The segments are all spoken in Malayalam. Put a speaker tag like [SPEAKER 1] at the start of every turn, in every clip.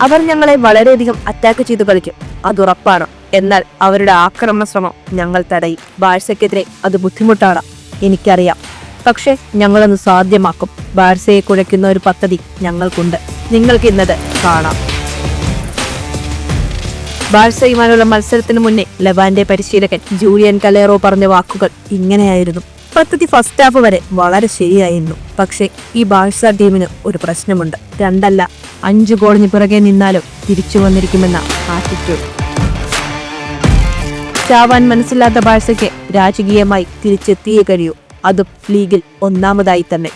[SPEAKER 1] അവർ ഞങ്ങളെ വളരെയധികം അറ്റാക്ക് ചെയ്തു കളിക്കും. അതുറപ്പാണ് എന്നാൽ അവരുടെ ആക്രമണ ശ്രമം ഞങ്ങൾ തടയും. ബാഴ്സയ്ക്കെതിരെ അത് ബുദ്ധിമുട്ടാണ്. എനിക്കറിയാം. പക്ഷേ ഞങ്ങളത് സാധ്യമാക്കും. ബാഴ്സയെ കുഴയ്ക്കുന്ന ഒരു പദ്ധതി ഞങ്ങൾക്കുണ്ട്. നിങ്ങൾക്ക് ഇന്നത് കാണാം. ബാഴ്സയുമായുള്ള മത്സരത്തിന് മുന്നേ ലവാന്റെ പരിശീലകൻ ജൂലിയൻ കലേറോ പറഞ്ഞ വാക്കുകൾ ഇങ്ങനെയായിരുന്നു. പദ്ധതി ഫസ്റ്റ് ഹാഫ് വരെ വളരെ ശരിയായിരുന്നു. പക്ഷേ ഈ ബാഴ്സ ടീമിന് ഒരു പ്രശ്നമുണ്ട്. രണ്ടല്ല. അഞ്ചു ഗോളിന് പിറകെ നിന്നാലും തിരിച്ചു വന്നിരിക്കുമെന്ന ആറ്റിറ്റ്യൂഡ് ചാവാൻ മനസ്സില്ലാത്ത ബാഴ്സയ്ക്ക് രാജകീയമായി തിരിച്ചെത്തിയേ കഴിയൂ. അതും ലീഗിൽ ഒന്നാമതായി തന്നെ.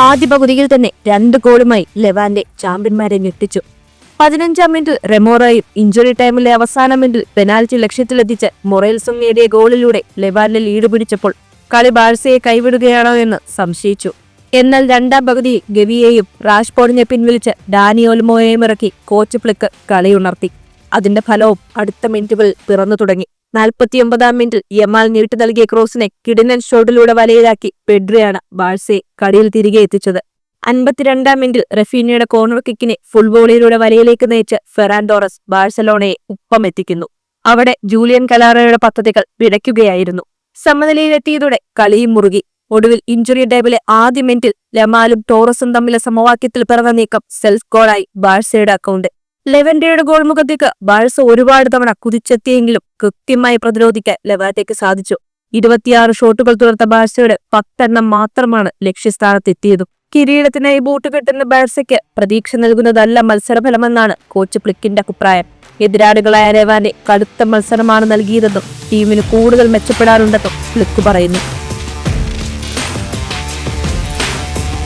[SPEAKER 1] ആദ്യ പകുതിയിൽ തന്നെ രണ്ട് ഗോളുമായി ലെവാന്റെ ചാമ്പ്യന്മാരെ ഞെട്ടിച്ചു. പതിനഞ്ചാം മിനിറ്റ് റെമോറയും ഇഞ്ചുറി ടൈമിലെ അവസാന മിനിറ്റിൽ പെനാൽറ്റി ലക്ഷ്യത്തിലെത്തിച്ച് മൊറേൽസും നേടിയ ഗോളിലൂടെ ലെവാന്റെ ലീഡ് പിടിച്ചപ്പോൾ കളി ബാഴ്സയെ കൈവിടുകയാണോ എന്ന് സംശയിച്ചു. എന്നാൽ രണ്ടാം പകുതി ഗവിയെയും റാഷ്പോർഡിനെ പിൻവലിച്ച് ഡാനി ഒൽമോയെയും ഇറക്കി കോച്ച് ഫ്ലിക്ക് കളിയുണർത്തി. അതിന്റെ ഫലവും അടുത്ത മിനിറ്റുകളിൽ പിറന്നു തുടങ്ങി. നാൽപ്പത്തിയൊമ്പതാം മിനിറ്റിൽ യമാൽ നീട്ടി നൽകിയ ക്രോസിനെ കിടിനൻ ഷോട്ടിലൂടെ വലയിലാക്കി പെഡ്രിയാണ് ബാഴ്സയെ കളിയിൽ തിരികെ എത്തിച്ചത്. അൻപത്തിരണ്ടാം മിനിറ്റിൽ റഫീനയുടെ കോർണർ കിക്കിനെ ഫുട്ബോളിലൂടെ വലയിലേക്ക് നയിച്ച് ഫെറാൻഡോറസ് ബാഴ്സലോണയെ ഒപ്പമെത്തിക്കുന്നു അവിടെ ജൂലിയൻ കലാറയുടെ പദ്ധതികൾ വിടയ്ക്കുകയായിരുന്നു. സമനിലയിലെത്തിയതോടെ കളിയും മുറുകി. ഒടുവിൽ ഇഞ്ചുറി ടൈമിലെ ആദ്യ മിനിറ്റിൽ ലമാലും ടോറസും തമ്മിലെ സമവാക്യത്തിൽ പിറന്ന നീക്കം സെൽഫ് ഗോളായി ബാഴ്സയുടെ അക്കൗണ്ട് ലെവന്റയുടെ ഗോൾ മുഖത്തേക്ക് ബാഴ്സ ഒരുപാട് തവണ കുതിച്ചെത്തിയെങ്കിലും കൃത്യമായി പ്രതിരോധിക്കാൻ ലെവാറ്റയ്ക്ക് സാധിച്ചു. ഇരുപത്തിയാറ് ഷോട്ടുകൾ തുടർത്ത ബാഴ്സയുടെ പത്തെണ്ണം മാത്രമാണ് ലക്ഷ്യസ്ഥാനത്തെത്തിയതും. കിരീടത്തിനായി ബൂട്ട് കെട്ടുന്ന ബാഴ്സയ്ക്ക് പ്രതീക്ഷ നൽകുന്നതല്ല മത്സരഫലമെന്നാണ് കോച്ച് പ്ലിക്കിന്റെ അഭിപ്രായം. എതിരാളികളായ രവാനെ കടുത്ത മത്സരമാണ് നൽകിയതെന്നും ടീമിന് കൂടുതൽ മെച്ചപ്പെടാറുണ്ടെന്നും പ്ലിക്ക് പറയുന്നു.